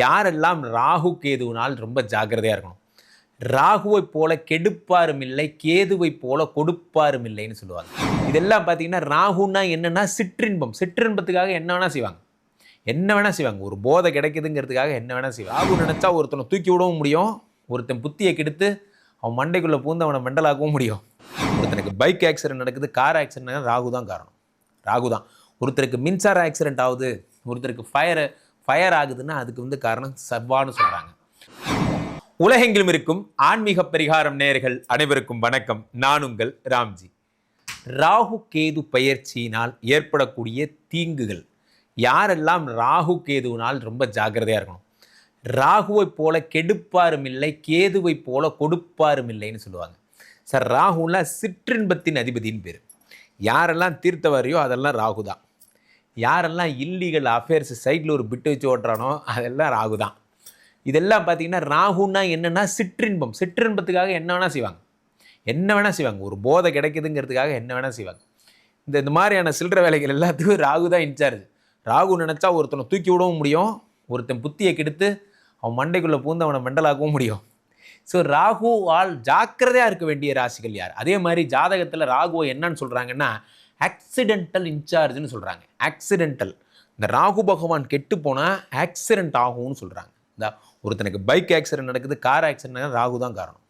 யாரெல்லாம் ராகு கேதுவினால் ரொம்ப ஜாக்கிரதையாக இருக்கணும்? ராகுவை போல கெடுப்பாரும் இல்லை கேதுவை போல கொடுப்பாரும் இல்லைன்னு சொல்லுவாங்க. இதெல்லாம் பார்த்தீங்கன்னா ராகுன்னா என்னென்னா சிற்றின்பம். சிற்றின்பத்துக்காக என்ன வேணால் செய்வாங்க. என்ன வேணால் செய்வாங்க. ஒரு போதை கிடைக்குதுங்கிறதுக்காக என்ன வேணால் செய்வாங்க. ராகு நினச்சா ஒருத்தனை தூக்கி விடவும் முடியும். ஒருத்தன் புத்தியை கெடுத்து அவன் மண்டைக்குள்ளே பூந்து அவனை மெண்டலாக்கவும் முடியும். ஒருத்தனுக்கு பைக் ஆக்சிடென்ட் நடக்குது கார் ஆக்சிடென்ட் ராகு தான் காரணம். ராகு தான் ஒருத்தருக்கு மின்சார ஆக்சிடென்ட் ஆகுது ஒருத்தருக்கு ஃபயர் ஃபயர் ஆகுதுன்னா அதுக்கு வந்து காரணம் செவ்வான்னு சொல்கிறாங்க உலகெங்கிலும் இருக்கும் ஆன்மீக பரிகாரம் நேயர்கள் அனைவருக்கும் வணக்கம். நான் உங்கள் ராம்ஜி. ராகு கேது பயிற்சியினால் ஏற்படக்கூடிய தீங்குகள். யாரெல்லாம் ராகு கேதுவினால் ரொம்ப ஜாக்கிரதையாக இருக்கணும்? ராகுவை போல கெடுப்பாரும் இல்லை கேதுவை போல கொடுப்பாரும் இல்லைன்னு சொல்லுவாங்க. சார் ராகுலாம் சிற்றின்பத்தின் அதிபதின்னு பேர். யாரெல்லாம் தீர்த்தவாரியோ அதெல்லாம் ராகு தான் யாரெல்லாம் இல்லீகல் அஃபேர்ஸ் சைடில் ஒரு பிட்டு வச்சு ஓட்டுறானோ அதெல்லாம் ராகு தான். இதெல்லாம் பார்த்தீங்கன்னா ராகுன்னா என்னென்னா சிற்றின்பம். சிற்றின்பத்துக்காக என்ன வேணால் செய்வாங்க. என்ன வேணால் செய்வாங்க. ஒரு போதை கிடைக்குதுங்கிறதுக்காக என்ன வேணால் செய்வாங்க. இந்த இந்த மாதிரியான சில்லற வேலைகள் எல்லாத்துக்கும் ராகு தான் இன்சார்ஜ் ராகு நினச்சா ஒருத்தனை தூக்கி விடவும் முடியும். ஒருத்தன் புத்தியை கெடுத்து அவன் மண்டைக்குள்ளே பூந்து அவனை மெண்டலாக்கவும் முடியும். ஸோ ராகுவால் ஜாக்கிரதையாக இருக்க வேண்டிய ராசிகள் யார்? அதே மாதிரி ஜாதகத்தில் ராகுவை என்னன்னு சொல்கிறாங்கன்னா ஆக்சிடென்டல் இன்சார்ஜ்னு சொல்கிறாங்க ஆக்சிடென்டல் இந்த ராகு பகவான் கெட்டு போனால் ஆக்சிடென்ட் ஆகும்னு சொல்கிறாங்க இந்த ஒருத்தனுக்கு பைக் ஆக்சிடென்ட் நடக்குது கார் ஆக்சிடென்ட் ராகு தான் காரணம்.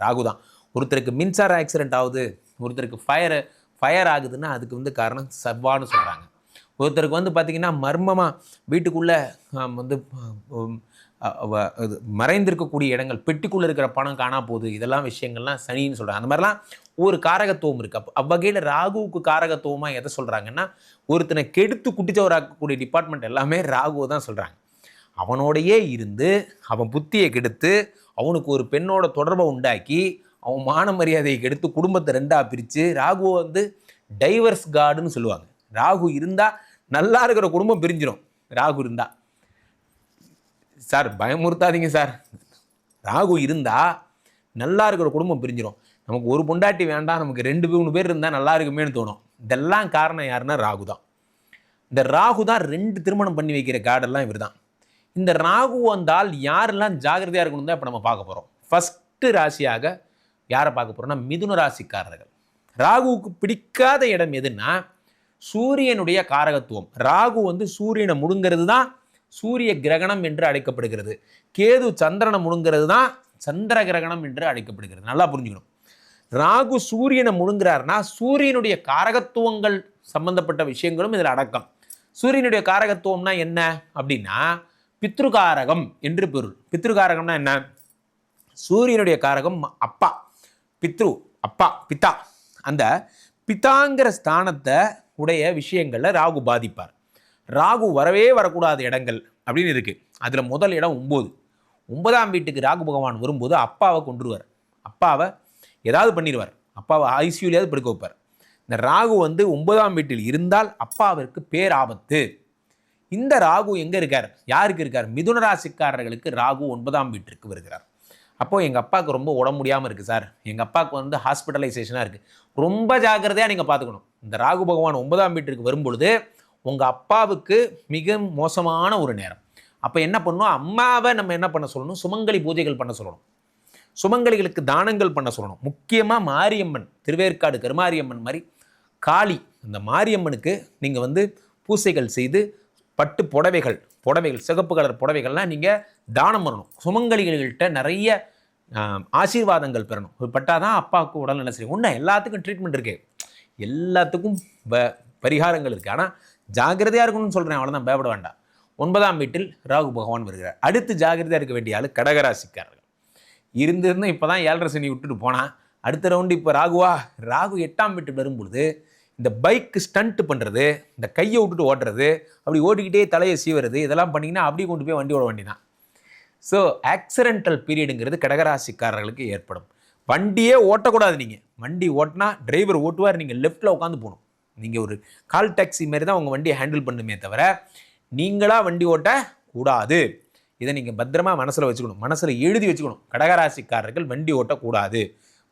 ராகு தான். ஒருத்தருக்கு மின்சார ஆக்சிடென்ட் ஆகுது ஒருத்தருக்கு ஃபயர் ஃபயர் ஆகுதுன்னா அதுக்கு வந்து காரணம் செவ்வான்னு சொல்கிறாங்க ஒருத்தருக்கு வந்து பார்த்திங்கன்னா மர்மமாக வீட்டுக்குள்ளே வந்து மறைந்திருக்கக்கூடிய இடங்கள் பெட்டிக்குள்ளே இருக்கிற பணம் காணா போகுது இதெல்லாம் விஷயங்கள்லாம் சனின்னு சொல்கிறாங்க அந்த மாதிரிலாம் ஒரு காரகத்துவம் இருக்குது அப்போ அவ்வகையில் ராகுவுக்கு காரகத்துவமாக எதை சொல்கிறாங்கன்னா ஒருத்தனை கெடுத்து குட்டிச்சவராக்கக்கூடிய டிபார்ட்மெண்ட் எல்லாமே ராகுவை தான் சொல்கிறாங்க அவனோடையே இருந்து அவன் புத்தியை கெடுத்து அவனுக்கு ஒரு பெண்ணோட தொடர்பை உண்டாக்கி அவன் மான மரியாதையை கெடுத்து குடும்பத்தை ரெண்டாக பிரித்து ராகுவை வந்து டைவர்ஸ் கார்டுன்னு சொல்லுவாங்க. ராகு இருந்தால் நல்லா இருக்கிற குடும்பம் பிரிஞ்சிடும் ராகு இருந்தால் சார் பயமுறுத்தாதீங்க சார். ராகு இருந்தால் நல்லா இருக்கிற குடும்பம் பிரிஞ்சிடும் நமக்கு ஒரு பொண்டாட்டி வேண்டாம் நமக்கு ரெண்டு மூணு பேர் இருந்தால் நல்லா இருக்குமேன்னு தோணும். இதெல்லாம் காரணம் யாருன்னா ராகு தான். இந்த ராகு தான் ரெண்டு திருமணம் பண்ணி வைக்கிற காடெல்லாம் இவர் தான் இந்த ராகு வந்தால் யாரெல்லாம் ஜாகிரதையாக இருக்கணும் தான் இப்போ நம்ம பார்க்க போகிறோம் ஃபஸ்ட்டு ராசியாக யாரை பார்க்க போகிறோம்னா மிதுன ராசிக்காரர்கள். ராகுவுக்கு பிடிக்காத இடம் எதுன்னா சூரியனுடைய காரகத்துவம். ராகு வந்து சூரியனை முடுங்கிறது தான் சூரிய கிரகணம் என்று அழைக்கப்படுகிறது. கேது சந்திரனை முழுங்கிறது தான் சந்திர கிரகணம் என்று அழைக்கப்படுகிறது. நல்லா புரிஞ்சுக்கணும். ராகு சூரியனை முழுங்குறாருன்னா சூரியனுடைய காரகத்துவங்கள் சம்பந்தப்பட்ட விஷயங்களும் இதில் அடக்கம். சூரியனுடைய காரகத்துவம்னா என்ன? அப்படின்னா பித்ருகாரகம் என்று பொருள். பித்ருகாரகம்னா என்ன? சூரியனுடைய காரகம் அப்பா. பித்ரு அப்பா பிதா. அந்த பிதாங்கிற ஸ்தானத்தை உடைய விஷயங்களில் ராகு பாதிப்பார். ராகு வரவே வரக்கூடாத இடங்கள் அப்படின்னு இருக்குது அதில் முதல் இடம் ஒம்பது. ஒன்பதாம் வீட்டுக்கு ராகு பகவான் வரும்போது அப்பாவை கொண்டுருவார் அப்பாவை ஏதாவது பண்ணிடுவார். அப்பாவை ஐசியூலையாவது படுக்க வைப்பார். இந்த ராகு வந்து ஒன்பதாம் வீட்டில் இருந்தால் அப்பாவிற்கு பேராபத்து இந்த ராகு எங்கே இருக்கார்? யாருக்கு இருக்கார்? மிதுன ராசிக்காரர்களுக்கு ராகு ஒன்பதாம் வீட்டிற்கு வருகிறார். அப்போது எங்கள் அப்பாவுக்கு ரொம்ப உடம்பு முடியாமல் இருக்குது சார். எங்கள் அப்பாவுக்கு வந்து ஹாஸ்பிட்டலைசேஷனாக இருக்குது ரொம்ப ஜாக்கிரதையாக நீங்கள் பார்த்துக்கணும். இந்த ராகு பகவான் ஒன்பதாம் வீட்டிற்கு வரும்பொழுது உங்கள் அப்பாவுக்கு மிக மோசமான ஒரு நேரம். அப்போ என்ன பண்ணணும் அம்மாவை நம்ம என்ன பண்ண சொல்லணும்? சுமங்கலி பூஜைகள் பண்ண சொல்லணும். சுமங்கலிகளுக்கு தானங்கள் பண்ண சொல்லணும். முக்கியமாக மாரியம்மன் திருவேற்காடு கருமாரியம்மன் மாதிரி காளி அந்த மாரியம்மனுக்கு நீங்கள் வந்து பூசைகள் செய்து பட்டு புடவைகள் புடவைகள் சிகப்பு கலர் புடவைகள்லாம் நீங்கள் தானம் பண்ணணும். சுமங்கலிகள்கிட்ட நிறைய ஆசீர்வாதங்கள் பெறணும். இது பட்டாதான் அப்பாவுக்கு உடல்நல சரி ஒன்று எல்லாத்துக்கும் ட்ரீட்மெண்ட் இருக்குது எல்லாத்துக்கும் ப- பரிகாரங்கள் இருக்குது ஆனால் ஜாகிரதையாக இருக்கணும்னு சொல்கிறேன் அவ்வளோதான் பயப்பட வேண்டாம். ஒன்பதாம் வீட்டில் ராகு பகவான் வருகிறார். அடுத்து ஜாக்கிரதையாக இருக்க வேண்டிய ஆள் கடகராசிக்காரர்கள். இருந்திருந்து இப்போ தான் ஏழரை சனி விட்டுட்டு போனான் அடுத்த ரவுண்டு இப்போ ராகுவா? ராகு எட்டாம் வீட்டு வரும்பொழுது இந்த பைக்கு ஸ்டண்ட்டு பண்ணுறது இந்த கையை விட்டுட்டு ஓட்டுறது அப்படி ஓட்டிக்கிட்டே தலையை சீவுறது இதெல்லாம் பண்ணிங்கன்னா அப்படியே கொண்டு போய் வண்டி ஓட வேண்டியதான் ஸோ ஆக்சிடென்டல் பீரியடுங்கிறது கடகராசிக்காரர்களுக்கு ஏற்படும். வண்டியே ஓட்டக்கூடாது நீங்கள் வண்டி ஓட்டினா டிரைவர் ஓட்டுவார் நீங்கள் லெஃப்ட்டில் உட்காந்து போகணும். நீங்கள் ஒரு கால் டாக்ஸி மாதிரி தான் உங்கள் வண்டியை ஹேண்டில் பண்ணுமே தவிர நீங்களாக வண்டி ஓட்ட கூடாது. இதை நீங்கள் பத்திரமா மனசில் வச்சுக்கணும். மனசில் எழுதி வச்சுக்கணும். கடகராசிக்காரர்கள் வண்டி ஓட்டக்கூடாது.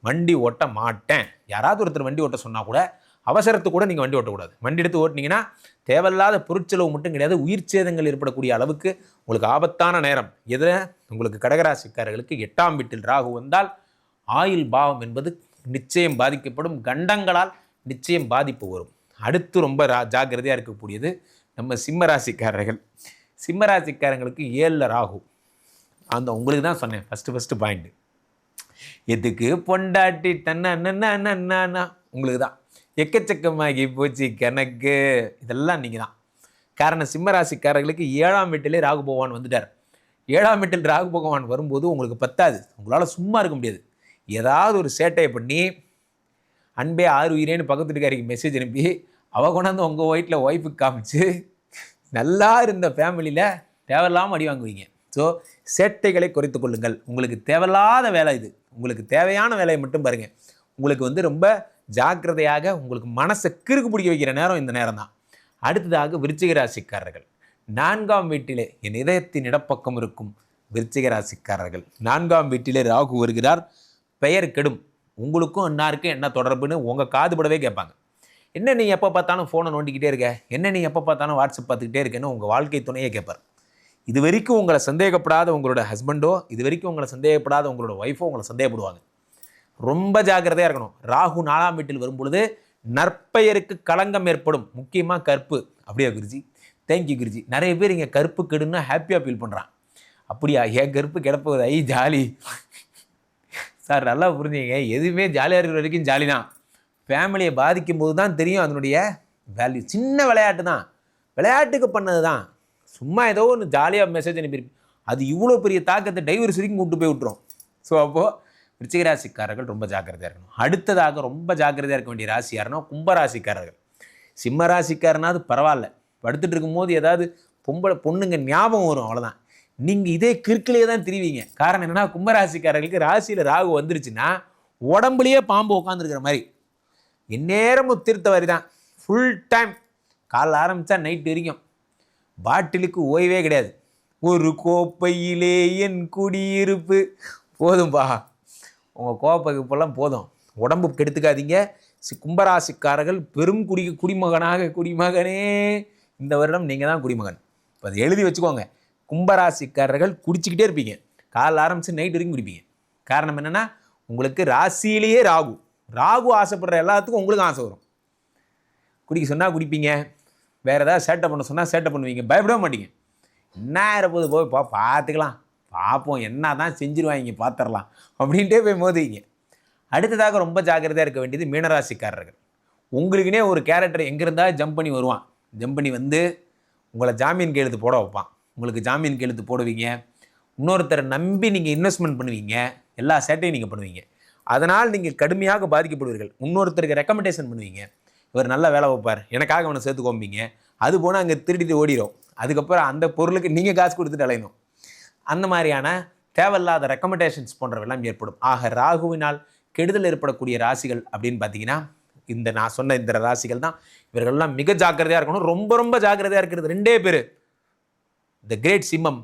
வண்டி ஓட்ட மாட்டேன். யாராவது ஒருத்தர் வண்டி ஓட்ட சொன்னால் கூட அவசரத்து கூட நீங்கள் வண்டி ஓட்டக்கூடாது. வண்டி எடுத்து ஓட்டினீங்கன்னா தேவையில்லாத பொருட்செலவு மட்டும் கிடையாது. உயிர் சேதங்கள் ஏற்படக்கூடிய அளவுக்கு உங்களுக்கு ஆபத்தான நேரம். எதில் உங்களுக்கு கடகராசிக்காரர்களுக்கு எட்டாம் வீட்டில் ராகு வந்தால் ஆயுள் பாவம் என்பது நிச்சயம் பாதிக்கப்படும். கண்டங்களால் நிச்சயம் பாதிப்பு வரும். அடுத்து ரொம்ப ரா ஜாக்கிரதையாக இருக்கக்கூடியது நம்ம சிம்மராசிக்காரர்கள். சிம்மராசிக்காரங்களுக்கு ஏழில் ராகு. அந்த உங்களுக்கு தான் சொன்னேன் ஃபஸ்ட்டு ஃபஸ்ட்டு பாயிண்ட்டு எதுக்கு பொண்டாட்டி தன்ன அண்ணன்னா உங்களுக்கு தான். எக்கச்சக்கமாகி போச்சு கணக்கு. இதெல்லாம் நீங்கள் தான். காரணம் சிம்மராசிக்காரர்களுக்கு ஏழாம் வீட்டிலே ராகு பகவான் வந்துட்டார். ஏழாம் வீட்டில் ராகு பகவான் வரும்போது உங்களுக்கு பத்தாது. உங்களால் சும்மா இருக்க முடியாது. ஏதாவது ஒரு சேட்டையை பண்ணி அன்பே ஆறு உயிரேன்னு பக்கத்து வீட்டுக்காரிக்கு மெசேஜ் அனுப்பி அவள் கொண்டாந்து உங்கள் ஒயிட்டில் ஒய்ஃபுக்கு காமிச்சு நல்லா இருந்த ஃபேமிலியில் தேவையில்லாமல் அடி வாங்குவீங்க. ஸோ சேட்டைகளை குறைத்து கொள்ளுங்கள். உங்களுக்கு தேவையில்லாத வேலை இது. உங்களுக்கு தேவையான வேலையை மட்டும் பாருங்கள் உங்களுக்கு வந்து ரொம்ப ஜாக்கிரதையாக உங்களுக்கு மனசை கிறுக்கு பிடிக்க வைக்கிற நேரம் இந்த நேரம் தான். அடுத்ததாக விருச்சிக ராசிக்காரர்கள். நான்காம் வீட்டிலே என் இதயத்தின் இடப்பக்கம் இருக்கும் விருச்சிக ராசிக்காரர்கள். நான்காம் வீட்டிலே ராகு வருகிறார். பெயர் கெடும். உங்களுக்கும் அன்னாருக்கும் என்ன தொடர்புன்னு உங்கள் காதுபடவே கேட்பாங்க. என்ன நீ எப்போ பார்த்தாலும் ஃபோனை நோண்டிக்கிட்டே இருக்க? என்ன நீ எப்போ பார்த்தாலும் வாட்ஸ்அப் பார்த்துக்கிட்டே இருக்கேன்னு உங்கள் வாழ்க்கை துணையே கேட்பார். இது வரைக்கும் உங்களை சந்தேகப்படாத உங்களோட ஹஸ்பண்டோ இது வரைக்கும் உங்களை சந்தேகப்படாத உங்களோட ஒய்ஃபோ உங்களை சந்தேகப்படுவாங்க. ரொம்ப ஜாக்கிரதையாக இருக்கணும். ராகு நாலாம் வீட்டில் வரும்பொழுது நற்பெயருக்கு களங்கம் ஏற்படும். முக்கியமாக கற்பு அப்படியா குருஜி? தேங்க்யூ குருஜி. நிறைய பேர் இங்கே கருப்பு கெடுன்னா ஹாப்பியாக ஃபீல் பண்ணுறான் அப்படியா? ஏன் கருப்பு கிடப்பது ஐ ஜாலி. சார் நல்லா புரிஞ்சுங்க. எதுவுமே ஜாலியாக இருக்கிற வரைக்கும் ஜாலி தான். ஃபேமிலியை பாதிக்கும் போது தான் தெரியும் அதனுடைய வேல்யூ சின்ன விளையாட்டு தான். விளையாட்டுக்கு பண்ணது தான். சும்மா ஏதோ ஒன்று ஜாலியாக மெசேஜ் அனுப்பியிருக்கு அது இவ்வளோ பெரிய தாக்கத்தை டைவர்ஸ் வரைக்கும் கூட்டு போய் விட்டுரும். ஸோ அப்போது விருச்சிகராசிக்காரர்கள் ரொம்ப ஜாக்கிரதையாக இருக்கணும். அடுத்ததாக ரொம்ப ஜாக்கிரதையாக இருக்க வேண்டிய ராசி யாருன்னா கும்பராசிக்காரர்கள். சிம்ம ராசிக்காரனாவது பரவாயில்ல. படுத்துட்டு இருக்கும்போது ஏதாவது பொம்பளை பொண்ணுங்க ஞாபகம் வரும் அவ்வளோதான் நீங்கள் இதே கிற்கிலேயே தான் திரிவீங்க. காரணம் என்னென்னா கும்பராசிக்காரர்களுக்கு ராசியில் ராகு வந்துருச்சுன்னா உடம்புலையே பாம்பு உட்காந்துருக்கிற மாதிரி. எந்நேரமும் தீர்த்த வரி தான். ஃபுல் டைம் காலைல ஆரம்பித்தா நைட்டு வரைக்கும். பாட்டிலுக்கு ஓய்வே கிடையாது. ஒரு கோப்பையிலே என் குடியிருப்பு. போதும்பா. உங்கள் கோப்பைக்கு இப்போல்லாம் போதும். உடம்பு கெடுத்துக்காதீங்க. கும்பராசிக்காரர்கள் பெரும் குடி குடிமகனாக குடிமகனே. இந்த வருடம் நீங்கள் தான் குடிமகன். இப்போ அதை எழுதி வச்சுக்கோங்க. கும்பராசிக்காரர்கள் குடிச்சிக்கிட்டே இருப்பீங்க. காலைல ஆரம்பித்து நைட் வரைக்கும் குடிப்பீங்க. காரணம் என்னென்னா உங்களுக்கு ராசியிலேயே ராகு. ராகு ஆசைப்படுற எல்லாத்துக்கும் உங்களுக்கு ஆசை வரும். குடிக்க சொன்னால் குடிப்பீங்க. வேறு ஏதாவது சேட்டை பண்ண சொன்னால் சேட்டை பண்ணுவீங்க. பயப்படவே மாட்டீங்க. என்ன இருப்பது போய் பா பார்த்துக்கலாம் பார்ப்போம் என்ன தான் செஞ்சுருவாங்க பார்த்துடலாம் அப்படின்ட்டே போய் மோதுவீங்க அடுத்ததாக ரொம்ப ஜாக்கிரதையாக இருக்க வேண்டியது மீனராசிக்காரர்கள். உங்களுக்குனே ஒரு கேரக்டர் எங்கே இருந்தால் ஜம்ப் பண்ணி வருவான். ஜம்ப் பண்ணி வந்து உங்களை ஜாமீன் கையெழுத்து போட வைப்பான். உங்களுக்கு ஜாமீன் கெழுத்து போடுவீங்க. இன்னொருத்தரை நம்பி நீங்கள் இன்வெஸ்ட்மெண்ட் பண்ணுவீங்க. எல்லா சேட்டையும் நீங்கள் பண்ணுவீங்க. அதனால் நீங்கள் கடுமையாக பாதிக்கப்படுவீர்கள். இன்னொருத்தருக்கு ரெக்கமெண்டேஷன் பண்ணுவீங்க. இவர் நல்ல வேலை வைப்பார் எனக்காக அவனை சேர்த்து கோம்பிங்க அது போனால் அங்கே திருடிட்டு ஓடிடும் அதுக்கப்புறம் அந்த பொருளுக்கு நீங்கள் காசு கொடுத்துட்டு அலையணும். அந்த மாதிரியான தேவையில்லாத ரெக்கமெண்டேஷன்ஸ் போன்றவெல்லாம் ஏற்படும். ஆக ராகுவினால் கெடுதல் ஏற்படக்கூடிய ராசிகள் அப்படின்னு பார்த்தீங்கன்னா இந்த நான் சொன்ன இந்த ராசிகள் தான். இவர்கள்லாம் மிக ஜாக்கிரதையாக இருக்கணும். ரொம்ப ரொம்ப ஜாக்கிரதையாக இருக்கிறது ரெண்டே பேர். த கிரேட் சிம்மம்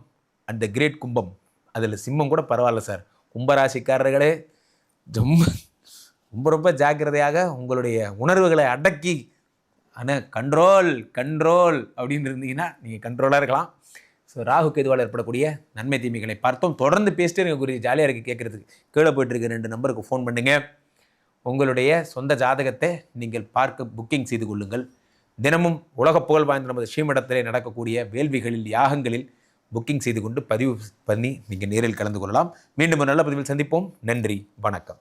அண்ட் த கிரேட் கும்பம் அதில் சிம்மம் கூட பரவாயில்ல சார் கும்பராசிக்காரர்களே ரொம்ப ரொம்ப ரொம்ப ஜாக்கிரதையாக உங்களுடைய உணர்வுகளை அடக்கி ஆனால் கண்ட்ரோல் கண்ட்ரோல் அப்படின்னு இருந்தீங்கன்னா நீங்கள் கண்ட்ரோலாக இருக்கலாம். ஸோ ராகு கேதுவால் ஏற்படக்கூடிய நன்மை தீமைகளை பார்த்தோம். தொடர்ந்து பேசிட்டு எனக்கு குறி ஜாலியாக இருக்குது கேட்குறதுக்கு கீழே போயிட்டுருக்க ரெண்டு நம்பருக்கு ஃபோன் பண்ணுங்கள் உங்களுடைய சொந்த ஜாதகத்தை நீங்கள் பார்க்க புக்கிங் செய்து கொள்ளுங்கள். தினமும் உலக புகழ் வாய்ந்த நமது ஸ்ரீமடத்திலே நடக்கக்கூடிய வேள்விகளில் யாகங்களில் புக்கிங் செய்து கொண்டு பதிவு பண்ணி நீங்கள் நேரில் கலந்து கொள்ளலாம். மீண்டும் ஒரு நல்ல பதிவில் சந்திப்போம். நன்றி. வணக்கம்.